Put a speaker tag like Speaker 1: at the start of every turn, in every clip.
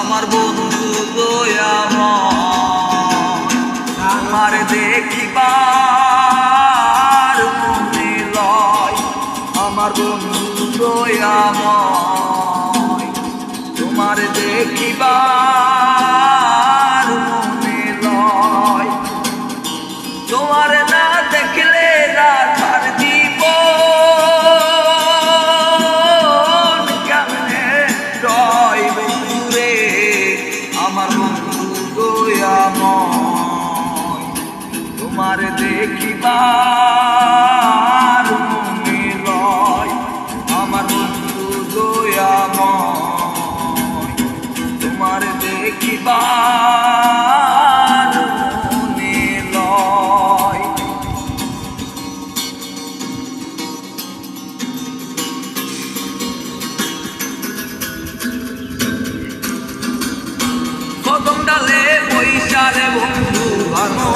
Speaker 1: আমার বন্ধু আমার দেখি লয় আমার বন্ধু দয়াম তোমার দেখিবার তোমার দেখিবার লয়। আমার বন্ধু দয়াময় তোমার দেখিবার লয়। কদম ডালে বৈশালে বন্ধু ভানো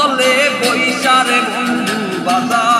Speaker 1: বদলে পয়সারে বন্ধু বাজার।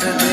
Speaker 1: started